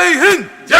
Hey!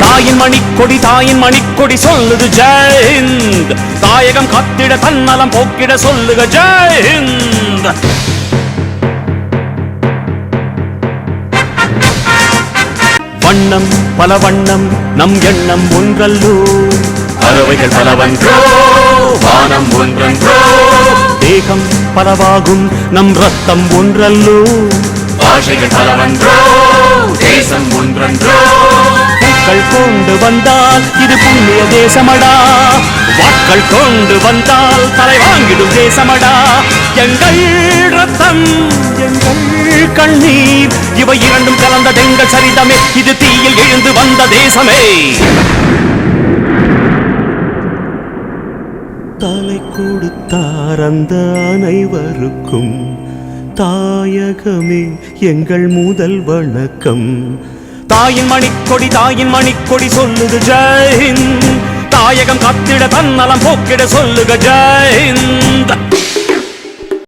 தாயின் மணிக்கொடி தாயின் மணிக்கொடி சொல்லுது ஜெயஹிந்த் தாயகம் காத்திட தன்னலம் போக்கிட சொல்லுக ஜெயஹிந்த் வண்ணம் பல வண்ணம் நம் எண்ணம் ஒன்றல்லோ. பறவைகள் பலவன்றோ வானம் ஒன்றன்றோ. தேகம் பலவாகும் நம் ரத்தம் ஒன்றல்லோ. பாஷைகள் பலவன்றோ தேசம் ஒன்றன்றோ. வாக்கள் கொண்டு வந்தால் இது புண்ணிய தேசமடா. வாக்கள் கொண்டு வந்தால் தலை வாங்கிடும் தேசமடா. எங்கள் ரத்தம் எங்கள் கண்ணீர் இவை இரண்டும் கலந்த எங்கள் சரிதமே. இது தீயில் எழுந்து வந்த தேசமே. தலை கொடுத்தார் அந்த அனைவருக்கும். தாயகமே எங்கள் முதல் வணக்கம். தாயின் மணிக்கொடி தாயின் மணிக்கொடி சொல்லுது ஜெயின். தாயகம் கத்திட தன்னலம் போக்கிட சொல்லுக ஜெயின்.